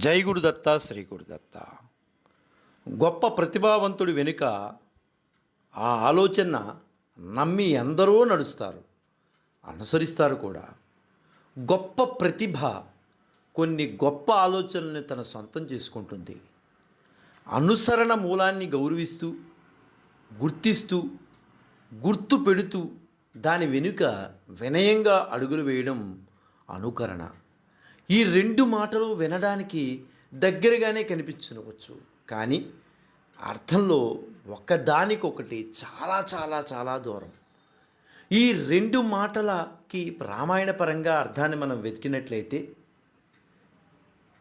జై గురుదత్త శ్రీ గురుదత్త గొప్ప ప్రతిభావంతుడి వెనుక ఆ ఆలోచన నమ్మి ఎందరో నడుస్తారు. అనుసరిస్తారు కూడా. గొప్ప ప్రతిభ కొన్ని గొప్ప ఆలోచనల్ని తన సొంతం చేసుకుంటుంది. అనుసరణ మూలాన్ని గౌరవిస్తూ గుర్తిస్తూ గుర్తు పెడుతూ దాని వెనుక వినయంగా అడుగులు వేయడం అనుకరణ. ఈ రెండు మాటలు వినడానికి దగ్గరగానే కనిపించవచ్చు. కానీ అర్థంలో ఒకదానికొకటి చాలా చాలా చాలా దూరం. ఈ రెండు మాటలకి రామాయణ పరంగా అర్థాన్ని మనం వెతికినట్లయితే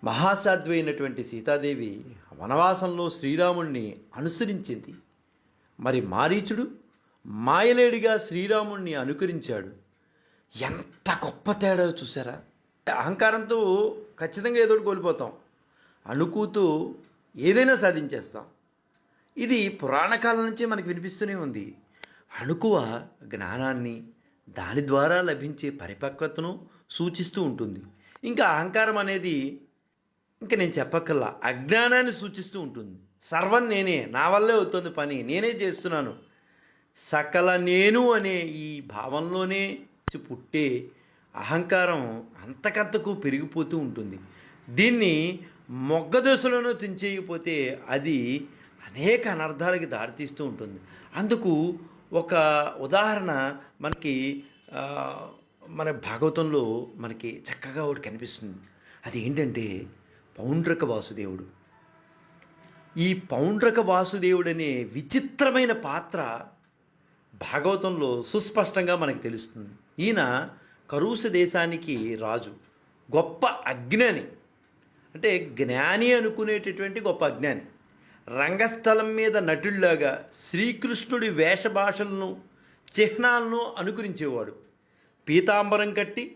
మహాసాధ్వి అయినటువంటి సీతాదేవి వనవాసంలో శ్రీరాముణ్ణి అనుసరించింది. మరి మారీచుడు మాయలేడిగా శ్రీరాముణ్ణి అనుకరించాడు. ఎంత గొప్ప తేడా చూసారా? అహంకారంతో ఖచ్చితంగా ఏదో కోల్పోతాం. అణుకూతూ ఏదైనా సాధించేస్తాం. ఇది పురాణ కాలం నుంచి మనకు వినిపిస్తూనే ఉంది. అణుకువ జ్ఞానాన్ని దాని ద్వారా లభించే పరిపక్వతను సూచిస్తూ ఉంటుంది. ఇంకా అహంకారం అనేది ఇంకా నేను చెప్పక్కల్లా అజ్ఞానాన్ని సూచిస్తూ ఉంటుంది. సర్వం నేనే నా వల్లే అవుతుంది పని నేనే చేస్తున్నాను. సకల నేను అనే ఈ భావంలోనే పుట్టే అహంకారం అంతకంతకు పెరిగిపోతూ ఉంటుంది. దీన్ని మొగ్గ దశలోనూ తెంచేయకపోతే అది అనేక అనర్థాలకి దారితీస్తూ ఉంటుంది. అందుకు ఒక ఉదాహరణ మనకి మన భాగవతంలో మనకి చక్కగా ఒకటి కనిపిస్తుంది. అది ఏంటంటే పౌండ్రక వాసుదేవుడు. ఈ పౌండ్రక వాసుదేవుడనే విచిత్రమైన పాత్ర భాగవతంలో సుస్పష్టంగా మనకు తెలుస్తుంది. ఈయన కరూస దేశానికి రాజు గొప్ప అజ్ఞాని. అంటే జ్ఞాని అనుకునేటటువంటి గొప్ప అజ్ఞాని. రంగస్థలం మీద నటుల్లాగా శ్రీకృష్ణుడి వేషభాషలను చిహ్నాలను అనుకరించేవాడు. పీతాంబరం కట్టి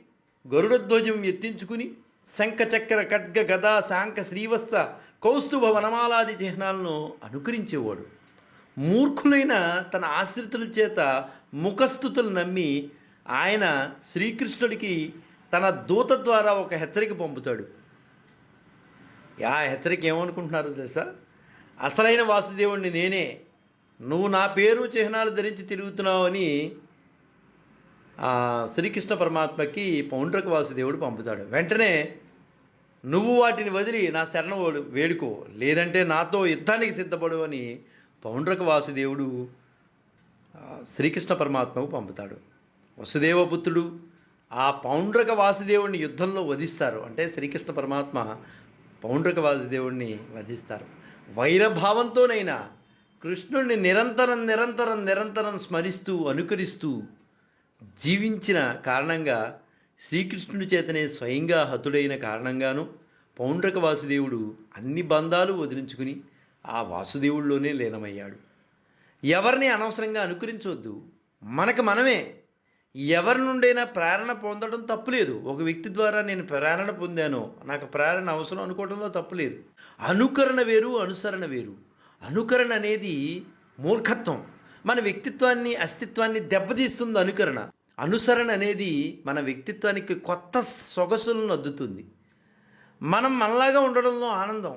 గరుడ ధ్వజం ఎత్తించుకుని శంఖచక్ర ఖడ్గ గదా శాంఖ శ్రీవత్స కౌస్తుభ వనమాలాది చిహ్నాలను అనుకరించేవాడు. మూర్ఖులైన తన ఆశ్రితుల చేత ముఖస్థుతులు నమ్మి ఆయన శ్రీకృష్ణుడికి తన దూత ద్వారా ఒక హెచ్చరిక పంపుతాడు. ఆ హెచ్చరిక ఏమనుకుంటున్నారో తెలుసా? అసలైన వాసుదేవుణ్ణి నేనే. నువ్వు నా పేరు చిహ్నాలు ధరించి తిరుగుతున్నావు అని శ్రీకృష్ణ పరమాత్మకి పౌండ్రక వాసుదేవుడు పంపుతాడు. వెంటనే నువ్వు వాటిని వదిలి నా శరణ వేడుకో. లేదంటే నాతో యుద్ధానికి సిద్ధపడు అని పౌండ్రక వాసుదేవుడు శ్రీకృష్ణ పరమాత్మకు పంపుతాడు. వసుదేవపుత్రుడు ఆ పౌండ్రక వాసుదేవుడిని యుద్ధంలో వధిస్తారు. అంటే శ్రీకృష్ణ పరమాత్మ పౌండ్రక వాసుదేవుడిని వధిస్తారు. వైరభావంతోనైనా కృష్ణుణ్ణి నిరంతరం నిరంతరం నిరంతరం స్మరిస్తూ అనుకరిస్తూ జీవించిన కారణంగా శ్రీకృష్ణుడి చేతనే స్వయంగా హతుడైన కారణంగాను పౌండ్రక వాసుదేవుడు అన్ని బంధాలు వదిలించుకుని ఆ వాసుదేవుడిలోనే లీనమయ్యాడు. ఎవరిని అనవసరంగా అనుకరించవద్దు మనకు మనమే ఎవరి నుండైనా ప్రేరణ పొందడం తప్పులేదు. ఒక వ్యక్తి ద్వారా నేను ప్రేరణ పొందాను. నాకు ప్రేరణ అవసరం అనుకోవడంలో తప్పులేదు. అనుకరణ వేరు అనుసరణ వేరు. అనుకరణ అనేది మూర్ఖత్వం. మన వ్యక్తిత్వాన్ని అస్తిత్వాన్ని దెబ్బతీస్తుంది అనుకరణ. అనుసరణ అనేది మన వ్యక్తిత్వానికి కొత్త సొగసులను అద్దుతుంది. మనం మనలాగా ఉండడంలో ఆనందం.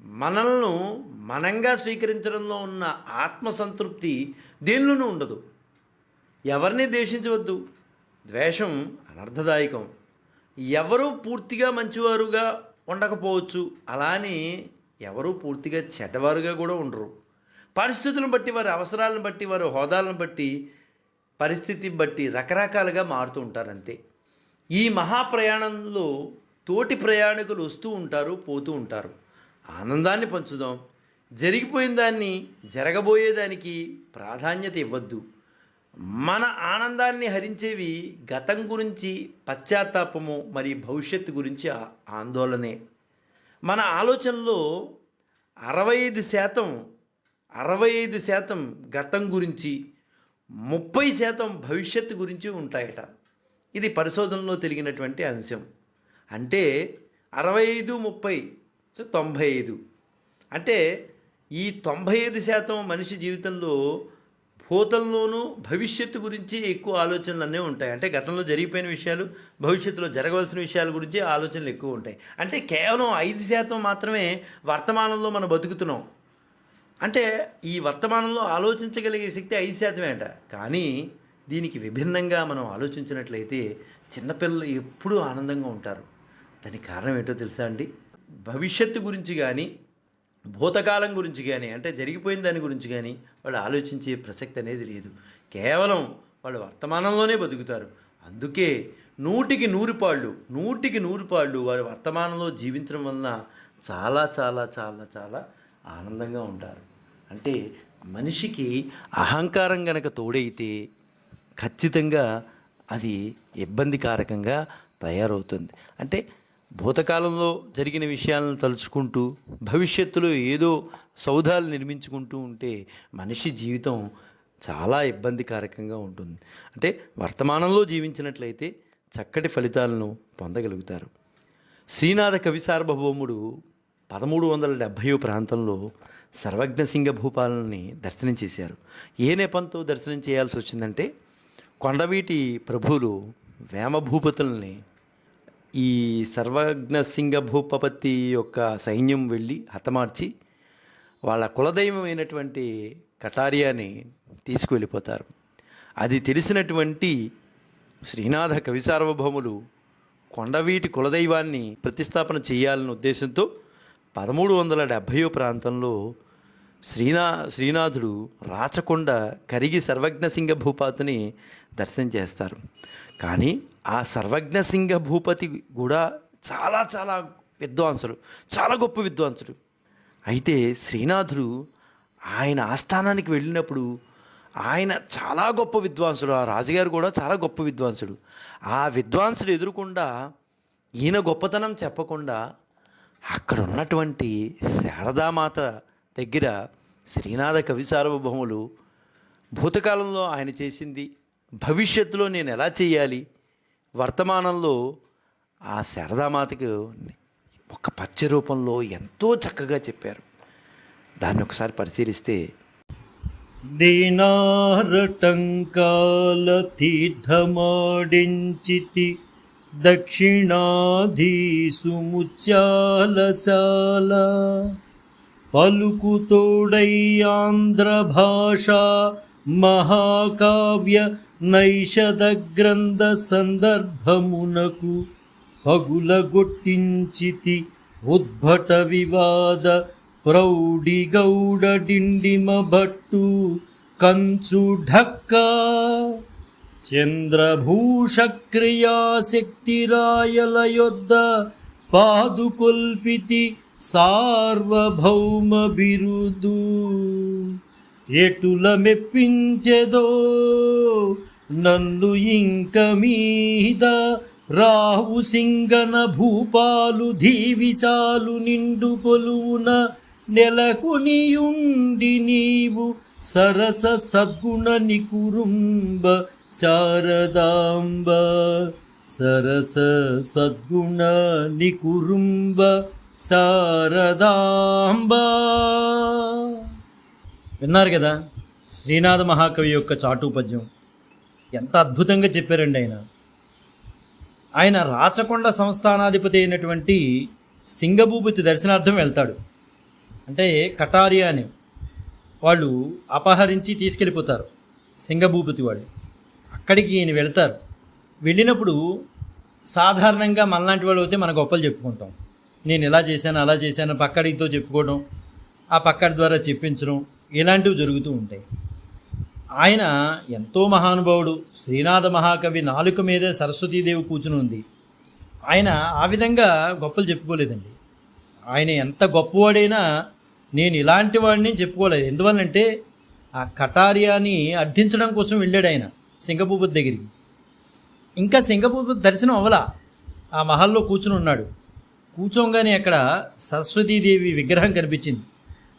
మనల్ని మనంగా స్వీకరించడంలో ఉన్న ఆత్మసంతృప్తి దేనిలోనూ ఉండదు. ఎవరిని ద్వేషించవద్దు. ద్వేషం అనర్థదాయకం. ఎవరూ పూర్తిగా మంచివారుగా ఉండకపోవచ్చు. అలానే ఎవరూ పూర్తిగా చెడ్డవారుగా కూడా ఉండరు. పరిస్థితులను బట్టి వారి అవసరాలను బట్టి వారి హోదాలను బట్టి పరిస్థితి బట్టి రకరకాలుగా మారుతూ ఉంటారు అంతే ఈ మహాప్రయాణంలో తోటి ప్రయాణికులు వస్తూ ఉంటారు పోతూ ఉంటారు. ఆనందాన్ని పంచుదాం. జరిగిపోయిన దాన్ని జరగబోయేదానికి ప్రాధాన్యత ఇవ్వద్దు. మన ఆనందాన్ని హరించేవి గతం గురించి పశ్చాత్తాపము మరి భవిష్యత్తు గురించి ఆందోళనే. మన ఆలోచనలో అరవై ఐదు శాతం అరవై ఐదు శాతం గతం గురించి ముప్పై శాతం భవిష్యత్తు గురించి ఉంటాయట. ఇది పరిశోధనలో తెలిగినటువంటి అంశం. అంటే అరవై ఐదు ముప్పై సో తొంభై ఐదు అంటే ఈ తొంభై ఐదు శాతం మనిషి జీవితంలో భూతంలోనూ భవిష్యత్తు గురించి ఎక్కువ ఆలోచనలు అన్నీ ఉంటాయి. అంటే గతంలో జరిగిపోయిన విషయాలు భవిష్యత్తులో జరగవలసిన విషయాల గురించి ఆలోచనలు ఎక్కువ ఉంటాయి. అంటే కేవలం ఐదు శాతం మాత్రమే వర్తమానంలో మనం బతుకుతున్నాం. అంటే ఈ వర్తమానంలో ఆలోచించగలిగే శక్తి ఐదు శాతమే అంట. కానీ దీనికి విభిన్నంగా మనం ఆలోచించినట్లయితే చిన్నపిల్లలు ఎప్పుడూ ఆనందంగా ఉంటారు. దానికి కారణం ఏంటో తెలుసా అండి? భవిష్యత్తు గురించి కానీ భూతకాలం గురించి కానీ అంటే జరిగిపోయిన దాని గురించి కానీ వాళ్ళు ఆలోచించే ప్రసక్తి అనేది లేదు. కేవలం వాళ్ళు వర్తమానంలోనే బతుకుతారు. అందుకే నూటికి నూరు పాళ్ళు నూటికి నూరు పాళ్ళు వారి వర్తమానంలో జీవించడం వలన చాలా చాలా చాలా చాలా ఆనందంగా ఉంటారు. అంటే మనిషికి అహంకారం గనక తోడైతే ఖచ్చితంగా అది ఇబ్బందికారకంగా తయారవుతుంది. అంటే భూతకాలంలో జరిగిన విషయాలను తలుచుకుంటూ భవిష్యత్తులో ఏదో సౌధాలు నిర్మించుకుంటూ ఉంటే మనిషి జీవితం చాలా ఇబ్బందికారకంగా ఉంటుంది. అంటే వర్తమానంలో జీవించినట్లయితే చక్కటి ఫలితాలను పొందగలుగుతారు. శ్రీనాథ కవి సార్వభౌముడు పదమూడు వందల డెబ్భై ప్రాంతంలో సర్వజ్ఞసింగ భూపాలని దర్శనం చేశారు. ఏ నెపంతో దర్శనం చేయాల్సి వచ్చిందంటే కొండవీటి ప్రభువులు వేమభూపతుల్ని ఈ సర్వజ్ఞ సింగ భూపపతి యొక్క సైన్యం వెళ్ళి హతమార్చి వాళ్ళ కులదైవమైనటువంటి కటారియాని తీసుకువెళ్ళిపోతారు. అది తెలిసినటువంటి శ్రీనాథ కవి సార్వభౌములు కొండవీటి కులదైవాన్ని ప్రతిష్టాపన చేయాలనే ఉద్దేశంతో పదమూడు వందల డెబ్భయో ప్రాంతంలో శ్రీనా శ్రీనాథుడు రాచకొండ కరిగి సర్వజ్ఞసింగ భూపాతిని దర్శనం చేస్తారు. కానీ ఆ సర్వజ్ఞసింగ భూపతి కూడా చాలా చాలా విద్వాంసుడు చాలా గొప్ప విద్వాంసుడు. అయితే శ్రీనాథుడు ఆయన ఆస్థానానికి వెళ్ళినప్పుడు ఆయన చాలా గొప్ప విద్వాంసుడు ఆ రాజుగారు కూడా చాలా గొప్ప విద్వాంసుడు. ఆ విద్వాంసుడు ఎదురుకుండా ఈయన గొప్పతనం చెప్పకుండా అక్కడ ఉన్నటువంటి శారదామాత దగ్గర శ్రీనాథ కవి సార్వభౌములు భూతకాలంలో ఆయన చేసింది భవిష్యత్తులో నేను ఎలా చేయాలి వర్తమానంలో ఆ శారదామాతకు ఒక పచ్చ రూపంలో ఎంతో చక్కగా చెప్పారు. దాన్ని ఒకసారి పరిశీలిస్తే దీనారటంకాలతీర్థమాడించితి దక్షిణాధీసు ముత్యాలశాల పలుకుతోడై ఆంధ్ర భాష మహాకావ్య నైషద గ్రంథ సందర్భమునకు పగులగొట్టించితి ఉద్భట వివాద ప్రౌఢి గౌడ డిండిమ భట్టు కంచు ఢక్కా చంద్రభూష క్రియాశక్తిరాయల యొద్ద పాదుకొల్పితి సార్వభౌమ బిరుదు ఎటుల మెప్పించెదో నన్ను ఇంక మీద రావు సింగన భూపాలు ధీవిశాలు నిండు కొలువున నెలకొనియుండి నీవు సరస సద్గుణ నికురుంబ శారదాంబ. సరస సద్గుణ నికురుంబ శారదాంబ. విన్నారు కదా శ్రీనాథ మహాకవి యొక్క చాటు పద్యం ఎంత అద్భుతంగా చెప్పారండి ఆయన. ఆయన రాచకొండ సంస్థానాధిపతి అయినటువంటి సింగభూపతి దర్శనార్థం వెళ్తాడు. అంటే కటారియా అని. వాళ్ళు అపహరించి తీసుకెళ్ళిపోతారు సింగభూపతి వాడు అక్కడికి ఈయన వెళ్తారు. వెళ్ళినప్పుడు సాధారణంగా మనలాంటి వాళ్ళు అయితే మన గొప్పలు చెప్పుకుంటాం. నేను ఇలా చేశాను అలా చేశాను పక్కడితో చెప్పుకోవడం ఆ పక్కడి ద్వారా చెప్పించడం ఇలాంటివి జరుగుతూ ఉంటాయి. ఆయన ఎంతో మహానుభావుడు. శ్రీనాథ మహాకవి నాలుక మీదే సరస్వతీదేవి కూర్చుని ఉంది. ఆయన ఆ విధంగా గొప్పలు చెప్పుకోలేదండి. ఆయన ఎంత గొప్పవాడైనా నేను ఇలాంటి వాడిని చెప్పుకోలేదు. ఎందువల్లంటే ఆ కటారియాని అర్థించడం కోసం వెళ్ళాడు ఆయన సింగపూపతి దగ్గరికి. ఇంకా సింగపూపు దర్శనం అవలా ఆ మహల్లో కూర్చుని ఉన్నాడు. కూర్చోగానే అక్కడ సరస్వతీదేవి విగ్రహం కనిపించింది.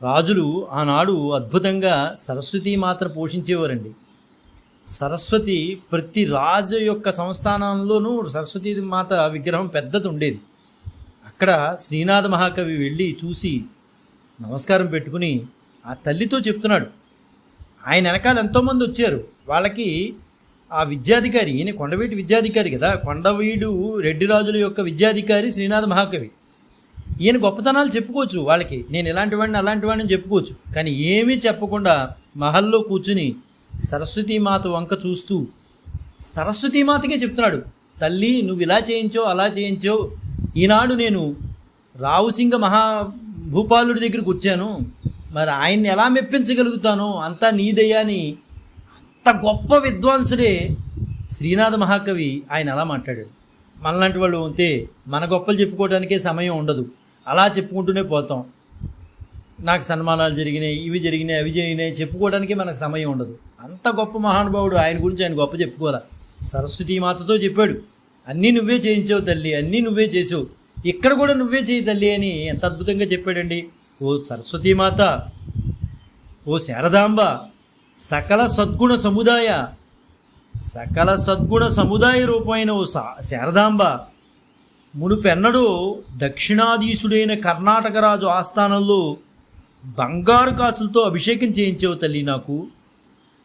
రాజులు ఆనాడు అద్భుతంగా సరస్వతి మాత్ర పోషించేవారండి. సరస్వతి ప్రతి రాజు యొక్క సంస్థానంలోనూ సరస్వతి మాత విగ్రహం పెద్దది ఉండేది. అక్కడ శ్రీనాథ మహాకవి వెళ్ళి చూసి నమస్కారం పెట్టుకుని ఆ తల్లితో చెప్తున్నాడు ఆయన వెనకాల ఎంతోమంది వచ్చారు. వాళ్ళకి ఆ విద్యాధికారి ఈయన కొండవీటి విద్యాధికారి కదా. కొండవీడు రెడ్డి రాజుల యొక్క విద్యాధికారి శ్రీనాథ మహాకవి. ఈయన గొప్పతనాలు చెప్పుకోవచ్చు వాళ్ళకి. నేను ఇలాంటి వాడిని అలాంటి వాడిని చెప్పుకోవచ్చు. కానీ ఏమీ చెప్పకుండా మహల్లో కూర్చుని సరస్వతీమాత వంక చూస్తూ సరస్వతీమాతకే చెప్తున్నాడు తల్లి నువ్వు ఇలా చేయించో అలా చేయించో ఈనాడు నేను రావుసింగ మహా భూపాలుడి దగ్గరికి వచ్చాను. మరి ఆయన్ని ఎలా మెప్పించగలుగుతాను అంతా నీదయ్యాని అంత గొప్ప విద్వాంసుడే శ్రీనాథ మహాకవి ఆయన అలా మాట్లాడాడు. మనలాంటి వాళ్ళు ఉంటే మన గొప్పలు చెప్పుకోవడానికే సమయం ఉండదు. అలా చెప్పుకుంటూనే పోతాం. నాకు సన్మానాలు జరిగినాయి ఇవి జరిగినాయి అవి జరిగినాయి చెప్పుకోవడానికి మనకు సమయం ఉండదు. అంత గొప్ప మహానుభావుడు ఆయన గురించి ఆయన గొప్ప చెప్పుకోరా సరస్వతీ మాతతో చెప్పాడు అన్నీ నువ్వే చేయించావు తల్లి అన్నీ నువ్వే చేసావు. ఇక్కడ కూడా నువ్వే చేయి తల్లి అని ఎంత అద్భుతంగా చెప్పాడండి. ఓ సరస్వతీమాత ఓ శారదాంబ సకల సద్గుణ సముదాయ సకల సద్గుణ సముదాయ రూపమైన ఓ సా శారదాంబ మునుపెన్నడూ దక్షిణాధీశుడైన కర్ణాటక రాజు ఆస్థానంలో బంగారు కాసులతో అభిషేకం చేయించావు తల్లి నాకు.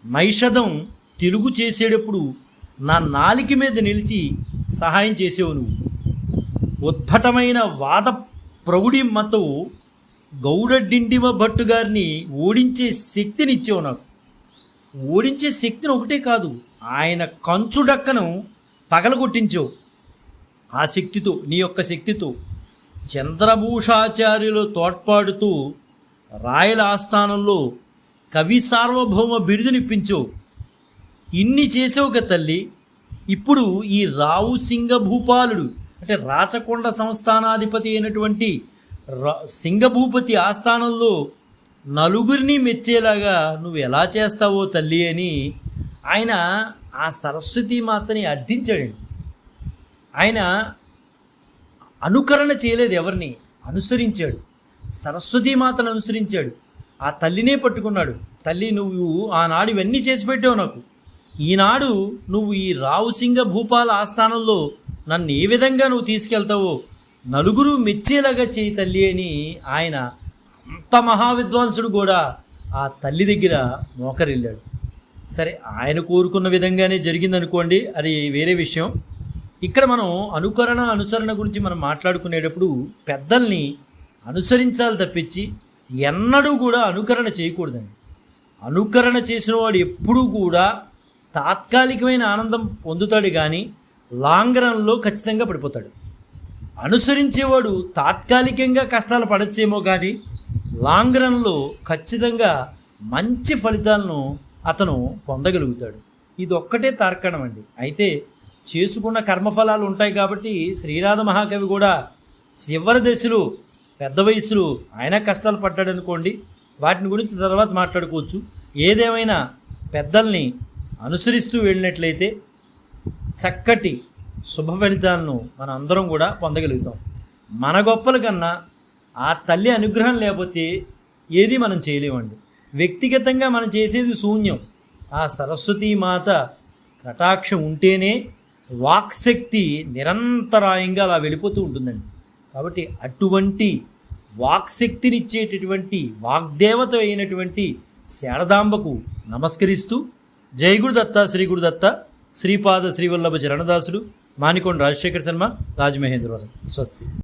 నైషధం తెలుగు చేసేటప్పుడు నా నాలిక మీద నిలిచి సహాయం చేసేవు నువ్వు. ఉద్భటమైన వాద ప్రౌఢిమతో గౌడడ్డింటిమ భట్టు గారిని ఓడించే శక్తినిచ్చావు నాకు. ఓడించే శక్తిని ఒకటే కాదు ఆయన కంచుడక్కను పగలగొట్టించావు. ఆ శక్తితో నీ యొక్క శక్తితో చంద్రభూషాచార్యులు తోడ్పాడుతూ రాయల ఆస్థానంలో కవి సార్వభౌమ బిరుదునిప్పించావు ఇన్ని చేసావు కదా తల్లి. ఇప్పుడు ఈ రావు సింగ భూపాలుడు అంటే రాచకొండ సంస్థానాధిపతి అయినటువంటి రా- సింగభూపతి ఆస్థానంలో నలుగురిని మెచ్చేలాగా నువ్వు ఎలా చేస్తావో తల్లి అని ఆయన ఆ సరస్వతి మాతని అర్థించాడండి. ఆయన అనుకరణ చేయలేదు ఎవరిని? అనుసరించాడు. సరస్వతీమాతను అనుసరించాడు. ఆ తల్లినే పట్టుకున్నాడు. తల్లి నువ్వు ఆనాడు ఇవన్నీ చేసి పెట్టావు నాకు. ఈనాడు నువ్వు ఈ రావుసింగ భూపాల ఆస్థానంలో నన్ను ఏ విధంగా నువ్వు తీసుకెళ్తావో నలుగురు మెచ్చేలాగా చేయి తల్లి అని ఆయన అంత మహావిద్వాంసుడు కూడా ఆ తల్లి దగ్గర మోకరిల్లాడు. సరే ఆయన కోరుకున్న విధంగానే జరిగిందనుకోండి. అది వేరే విషయం. ఇక్కడ మనం అనుకరణ అనుసరణ గురించి మనం మాట్లాడుకునేటప్పుడు పెద్దల్ని అనుసరించాలి తప్పించి ఎన్నడూ కూడా అనుకరణ చేయకూడదండి. అనుకరణ చేసిన వాడు ఎప్పుడూ కూడా తాత్కాలికమైన ఆనందం పొందుతాడు కానీ లాంగ్ రన్లో ఖచ్చితంగా పడిపోతాడు. అనుసరించేవాడు తాత్కాలికంగా కష్టాలు పడచ్చేమో కానీ లాంగ్ రన్లో ఖచ్చితంగా మంచి ఫలితాలను అతను పొందగలుగుతాడు. ఇది ఒక్కటే తార్కణం అండి. అయితే చేసుకున్న కర్మఫలాలు ఉంటాయి కాబట్టి శ్రీనాథ మహాకవి కూడా చివరి దశలో పెద్ద వయసులో ఆయన కష్టాలు పడ్డాడు అనుకోండి. వాటిని గురించి తర్వాత మాట్లాడుకోవచ్చు. ఏదేమైనా పెద్దల్ని అనుసరిస్తూ వెళ్ళినట్లయితే చక్కటి శుభ ఫలితాలను మనం అందరం కూడా పొందగలుగుతాం. మన గొప్పల కన్నా ఆ తల్లి అనుగ్రహం లేకపోతే ఏది మనం చేయలేమండి. వ్యక్తిగతంగా మనం చేసేది శూన్యం. ఆ సరస్వతీ మాత కటాక్షం ఉంటేనే వాక్శక్తి నిరంతరాయంగా అలా వెళ్ళిపోతూ ఉంటుందండి. కాబట్టి అటువంటి వాక్శక్తినిచ్చేటటువంటి వాగ్దేవత అయినటువంటి శారదాంబకు నమస్కరిస్తూ జై గురుదత్త శ్రీ గురుదత్త శ్రీపాద శ్రీవల్లభ చరణదాసుడు మానికొండ రాజశేఖర శర్మ రాజమహేంద్రవరం. స్వస్తి.